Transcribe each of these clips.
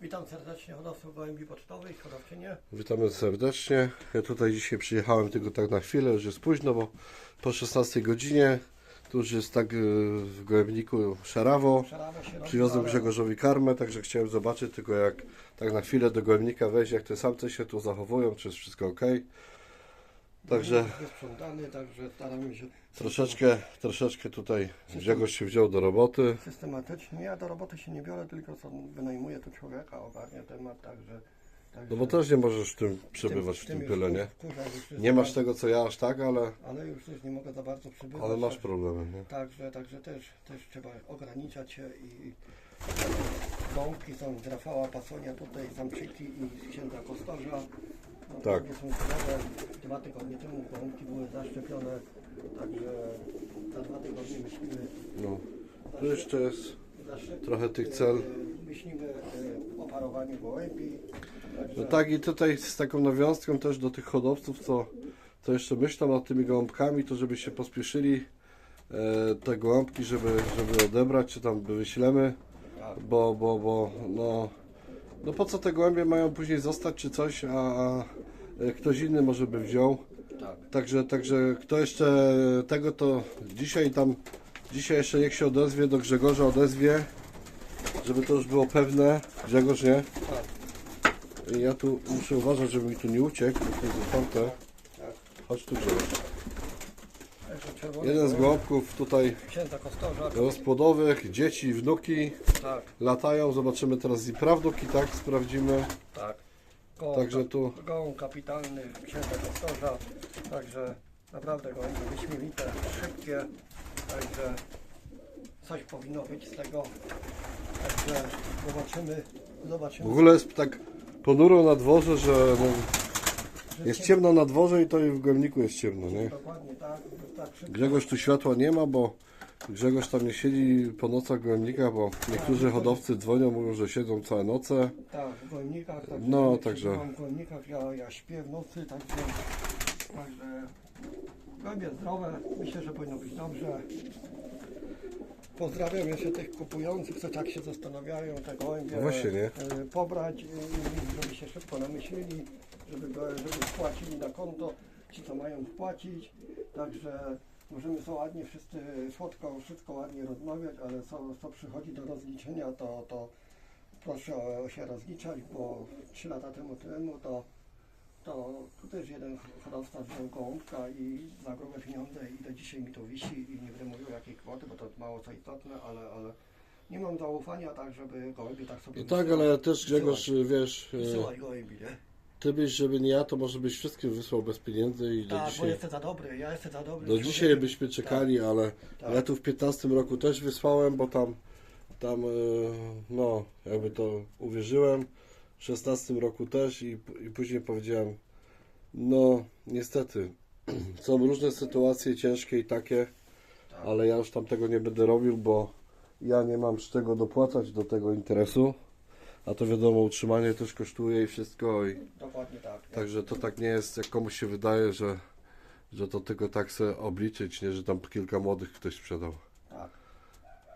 Witam serdecznie hodowców gołębi pocztowych, hodowczynie. Witamy serdecznie. Ja tutaj dzisiaj przyjechałem tylko tak na chwilę, już jest późno, bo po 16 godzinie tu już jest tak yy, w gołębniku szarawo. Szarawo się robi, Przywiozłem ale- Grzegorzowi karmę, także chciałem zobaczyć tylko jak tak na chwilę do gołębnika wejść, jak te samce się tu zachowują, czy jest wszystko ok. Także Wysprzątany, także staramy się troszeczkę, troszeczkę tutaj Grzegorz się wziął do roboty. systematycznie. Ja do roboty się nie biorę, tylko co wynajmuję tu człowieka, ogarnia temat, także... także No bo też nie możesz w tym przebywać w tym już wkur- nie? wkurza już jest Nie masz za- tego co ja aż tak, ale, Ale już też nie mogę za bardzo przybywać. ale masz tak- problemy, nie? Także, także też, też trzeba ograniczać się i gąbki są z Rafała Pasonia tutaj, zamczyki i z księdza Kostorza. No, Tak. gąbki są zdrowe. Dwa tygodnie temu gąbki były zaszczepione, także za dwa tygodnie myślimy No. Tu jeszcze jest. Trochę tych cel. e, Myślimy e, o parowaniu gołębi. Także No tak i tutaj z taką nawiązką też do tych hodowców, co, co jeszcze myślą nad tymi gołąbkami, to żeby się pospieszyli e, te gołąbki, żeby, żeby odebrać, czy tam wyślemy, tak, bo, bo, bo no, no po co te gołębie mają później zostać czy coś, a, a e, ktoś inny może by wziął. tak. Także, także kto jeszcze tego to dzisiaj tam, dzisiaj jeszcze niech się odezwie, do Grzegorza odezwie, żeby to już było pewne. Grzegorz, nie? tak. Ja tu muszę uważać, żeby mi tu nie uciekł, bo to jest otwarte. tak. Chodź tu Grzegorz. Jeden z gołąb gołąbków tutaj Księdza Kostorza. rozpłodowych, dzieci, wnuki Tak, latają. Zobaczymy teraz i prawnuki, tak? Sprawdzimy. tak. Gołąb Także tu gołąb kapitalny księdza Kostorza, także naprawdę gołębie wyśmienite, szybkie, także coś powinno być z tego, także zobaczymy, w zobaczymy. ogóle jest tak ponuro na dworze, że no, że jest ciemno na dworze i to i w gołębniku jest ciemno, nie? Dokładnie tak, tak szybko. Grzegorz tu światła nie ma, bo Grzegorz tam nie siedzi po nocach gołębnika, bo niektórzy hodowcy dzwonią, mówią, że siedzą całe noce. Tak, w gołębnikach, także No, ja także- siedzę W gołębnikach ja, ja śpię w nocy, także, także gołębie zdrowe, myślę, że powinno być dobrze. Pozdrawiam jeszcze tych kupujących, co tak się zastanawiają, te gołębie No właśnie, nie? e, pobrać, e, żeby się szybko namyślili, żeby, go- żeby wpłacili na konto, ci co mają wpłacić, także możemy sobie ładnie wszyscy słodko, wszystko ładnie rozmawiać, ale co, co przychodzi do rozliczenia, to, to proszę o- się rozliczać, bo 3 lata temu temu to, to tu też jeden hodowca wziął gołąbka i za grube pieniądze i do dzisiaj mi to wisi i nie wiem mówił jakiej kwoty, bo to mało co istotne, ale, ale nie mam zaufania tak, żeby gołębie tak sobie No tak, wysyłać. ale też Grzegorz, wiesz, e, Wysyłać gołębi, nie? Ty byś, żeby nie ja, to może byś wszystkim wysłał bez pieniędzy i do Tak, bo dzisiaj, jestem za dobry, ja jestem za dobry. do dzisiaj byśmy czekali, ale tak. ja tu w 15 roku też wysłałem, bo tam, tam, e, no, jakby to uwierzyłem, w 16 roku też i, i później powiedziałem, no, niestety, są różne sytuacje ciężkie i takie, Tak. ale ja już tam tego nie będę robił, bo ja nie mam z czego dopłacać do tego interesu, a to wiadomo, utrzymanie też kosztuje i wszystko i Dokładnie tak. nie? Także to tak nie jest, jak komuś się wydaje, że, że to tylko tak sobie obliczyć, nie, że tam kilka młodych ktoś sprzedał. tak.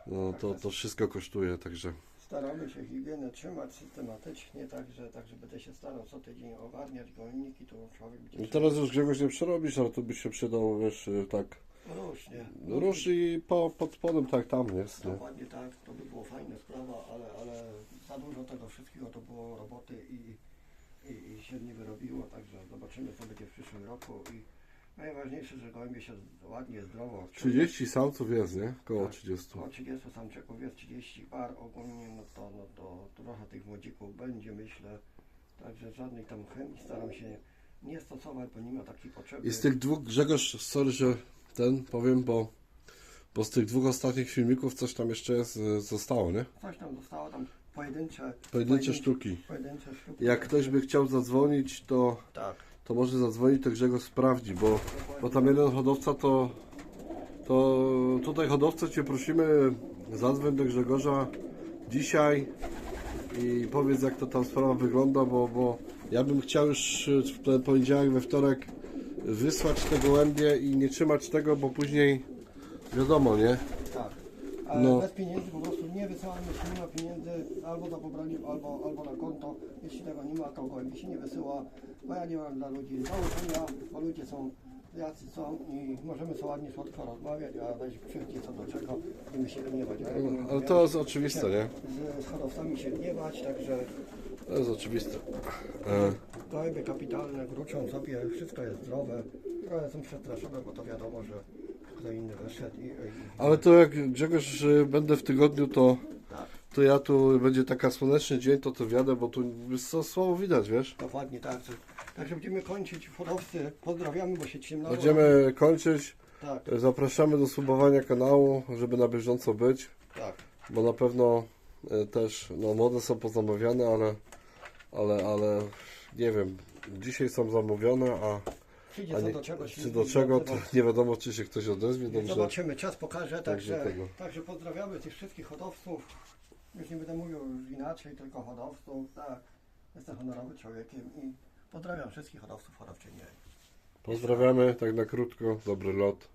No to, to wszystko kosztuje, także. Staramy się higienę trzymać systematycznie, także, także będę się starał co tydzień ogarniać gołębniki, to człowiek będzie I teraz już Grzegorz nie przerobisz, ale to by się przydał, wiesz, tak, Różnie. rusz i po, pod spodem tak tam jest, nie? Dokładnie tak, to by było fajna sprawa, ale za dużo tego wszystkiego to było roboty i, i, i się nie wyrobiło, także zobaczymy co będzie w przyszłym roku i najważniejsze, że gołębie się ładnie, zdrowo czują. 30 samców jest, nie? Koło Tak. 30. Około 30 samczyków jest 30 par ogólnie, no to, no to trochę tych młodzików będzie myślę, także żadnej tam chemii staram się nie stosować, bo nie ma takiej potrzeby. I z tych dwóch, Grzegorz, sorry, że ten powiem, bo, bo z tych dwóch ostatnich filmików coś tam jeszcze jest, e, zostało, nie? Coś tam zostało, tam pojedyncze, Pojedyncze sztuki. pojedyncze sztuki. Jak ktoś by chciał zadzwonić, to Tak. to może zadzwonić, to Grzegorz sprawdzi, bo, bo tam jeden hodowca to, to tutaj hodowcę Cię prosimy, zadzwoń do Grzegorza dzisiaj i powiedz jak to tam sprawa wygląda, bo, bo ja bym chciał już w ten poniedziałek, we wtorek wysłać te gołębie i nie trzymać tego, bo później wiadomo, nie? Ale No. bez pieniędzy po prostu nie wysyłamy, jeśli nie ma pieniędzy albo za pobranie, albo, albo na konto. Jeśli tego nie ma, to gołębi się nie wysyła, bo ja nie mam dla ludzi zaufania, bo ludzie są jacy są i możemy sobie ładnie słodko rozmawiać, a weź krzywdzie co do czego, będziemy się gniewać. No, Ale to jest oczywiste, nie? Z, z hodowcami się gniewać, także To jest oczywiste. E, gołębie kapitalne, wrócą sobie, wszystko jest zdrowe. Trochę są przestraszone, bo to wiadomo, że wyszedł i, i ale to jak Grzegorz y, będę w tygodniu, to, tak. to ja tu będzie taka słoneczny dzień, to to wiadę, bo tu co słabo widać, wiesz? Dokładnie tak. że- Także będziemy kończyć hodowcy. Pozdrawiamy, bo się ciemnało. Będziemy kończyć. Tak, Zapraszamy do subowania kanału, żeby na bieżąco być, tak. bo na pewno e, też, no młode są pozamawiane, ale, ale, ale nie wiem, dzisiaj są zamówione, a, Przyjdzie co nie, do czegoś. czy do czego, to nie wiadomo, czy się ktoś odezwie, dobrze. Zobaczymy, czas pokaże. Także Także, pozdrawiamy tych wszystkich hodowców. Już nie będę mówił już inaczej, tylko hodowców. Tak. Jestem honorowym człowiekiem i pozdrawiam wszystkich hodowców, hodowczynie. Pozdrawiamy, tak na krótko, dobry lot.